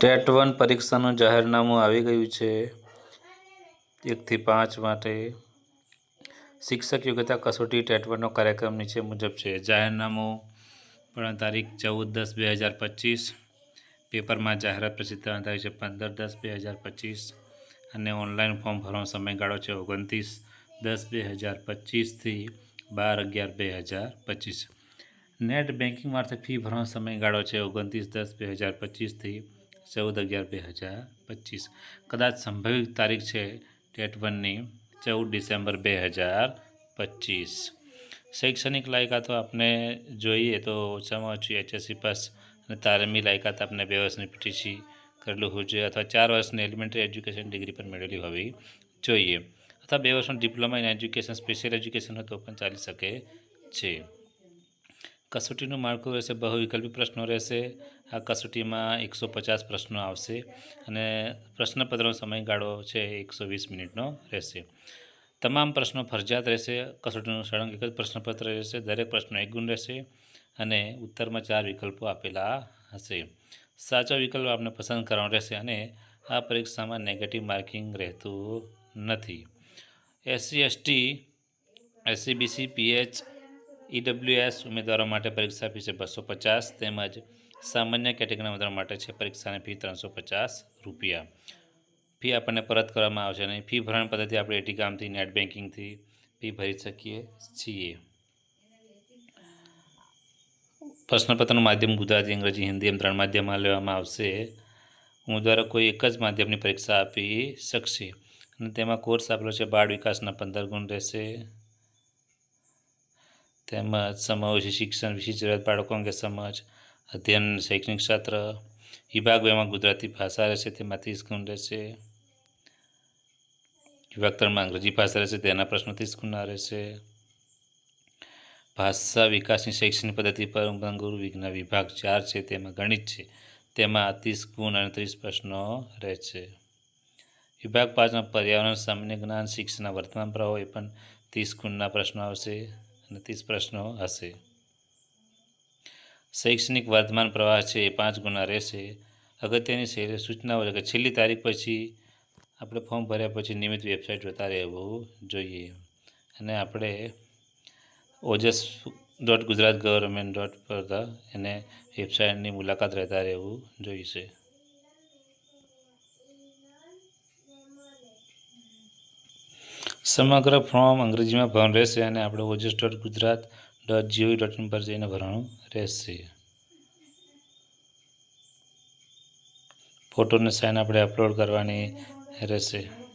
TET one પરીક્ષાનું જાહેરનામું આવી ગયું છે. એકથી પાંચ માટે. શિક્ષક યોગ્યતા કસોટી ટેટ વનનો કાર્યક્રમ નીચે મુજબ છે. જાહેરનામું પણ તારીખ ચૌદ દસ બે હજાર પચીસ. પેપરમાં જાહેરાત પ્રસિદ્ધ થાય છે. પંદર દસ બે હજાર પચીસ. અને ઓનલાઈન ફોર્મ ભરવાનો સમયગાળો છે ઓગણત્રીસ દસ બે હજાર પચીસથી બાર અગિયાર બે હજાર પચીસ. નેટ બેન્કિંગ મારફતે ફી ભરવાનો સમયગાળો છે ઓગણત્રીસ દસ બે હજાર પચીસથી ચૌદ અગિયાર બે હજાર પચીસ. કદાચ સંભવિત તારીખ છે ટેટ વનની ચૌદ ડિસેમ્બર બે હજાર પચીસ. શૈક્ષણિક લાયકાતો આપણે જોઈએ તો ઓછામાં ઓછી એચએસસી પાસ અને તારમી લાયકાત આપણે બે વર્ષની પીટીસી કરેલું હોવું જોઈએ અથવા ચાર વર્ષની એલિમેન્ટરી એજ્યુકેશન ડિગ્રી પણ મેળવેલી હોવી જોઈએ. અથવા બે વર્ષનું diploma in education, special education હોય તો પણ ચાલી શકે છે. કસોટીનું માળખું રહેશે, બહુવિકલ્પી પ્રશ્નો રહેશે. આ કસોટીમાં એકસો પચાસ પ્રશ્નો આવશે અને પ્રશ્નપત્રનો સમયગાળો છે એકસો વીસ મિનિટનો રહેશે. તમામ પ્રશ્નો ફરજિયાત રહેશે, કસોટીનું સળંગ એક જ પ્રશ્નપત્ર રહેશે, દરેક પ્રશ્નો એક ગુણ રહેશે અને ઉત્તરમાં ચાર વિકલ્પો આપેલા હશે. સાચો વિકલ્પ આપને પસંદ કરવાનો રહેશે અને આ પરીક્ષામાં નેગેટિવ માર્કિંગ રહેતું નથી. SC ST SCBC PH EWS ઉમેદવારો માટે પરીક્ષા ફી છે બસો પચાસ તેમજ સામાન્ય કેટેગરીના ઉમેદવારો માટે છે પરીક્ષાની ફી ત્રણસો પચાસ રૂપિયા. ફી આપણને પરત કરવામાં આવશે અને ફી ભરણ પદ્ધતિ આપણે એટી કામથી નેટ બેન્કિંગથી ફી ભરી શકીએ છીએ. પ્રશ્નપત્રનું માધ્યમ ગુજરાતી, અંગ્રેજી, હિન્દી એમ ત્રણ માધ્યમમાં લેવામાં આવશે. ઉમેદવારો કોઈ એક જ માધ્યમની પરીક્ષા આપી શકશે અને તેમાં કોર્સ આપેલો છે બાળ વિકાસના પંદર ગુણ રહેશે. તેમજ સમાવેશી શિક્ષણ વિશે જરૂરિયાત બાળકો અંગે સમજ, અધ્યયન, શૈક્ષણિક ક્ષેત્ર. વિભાગ બેમાં ગુજરાતી ભાષા રહેશે તેમાં ત્રીસ ગુણ રહેશે વિભાગ ત્રણમાં અંગ્રેજી ભાષા રહેશે તેના પ્રશ્નો ત્રીસ ગુણના રહેશે ભાષા વિકાસની શૈક્ષણિક પદ્ધતિ પર ગુરુ વિજ્ઞાન વિભાગ ચાર છે, તેમાં ગણિત છે. તેમાં ત્રીસ ગુણ અને ત્રીસ પ્રશ્નો રહેશે વિભાગ પાંચમાં પર્યાવરણ, સામાન્ય જ્ઞાન, શિક્ષણના વર્તમાન પ્રવાહો એ પણ ત્રીસ ગુણના પ્રશ્નો આવશે. અને ત્રીસ પ્રશ્નો હશે. શૈક્ષણિક વર્તમાન પ્રવાહ છે એ પાંચ ગુણા રહેશે. અગત્યની શૈલી સૂચનાઓ છે કે છેલ્લી તારીખ પછી આપણે ફોર્મ ભર્યા પછી નિયમિત વેબસાઇટ જોતા રહેવું જોઈએ. અને આપણે Ojas dot Gujarat government dot પર એને વેબસાઇટની મુલાકાત રહેતા રહેવું જોઈશે. સમગ્ર ફોર્મ અંગ્રેજીમાં ભરવાનું રહેશે અને આપણે Ojas dot Gujarat dot gov dot in પર જઈને ભરવાનું રહેશે. ફોટોને સાઇન આપણે અપલોડ કરવાની રહેશે.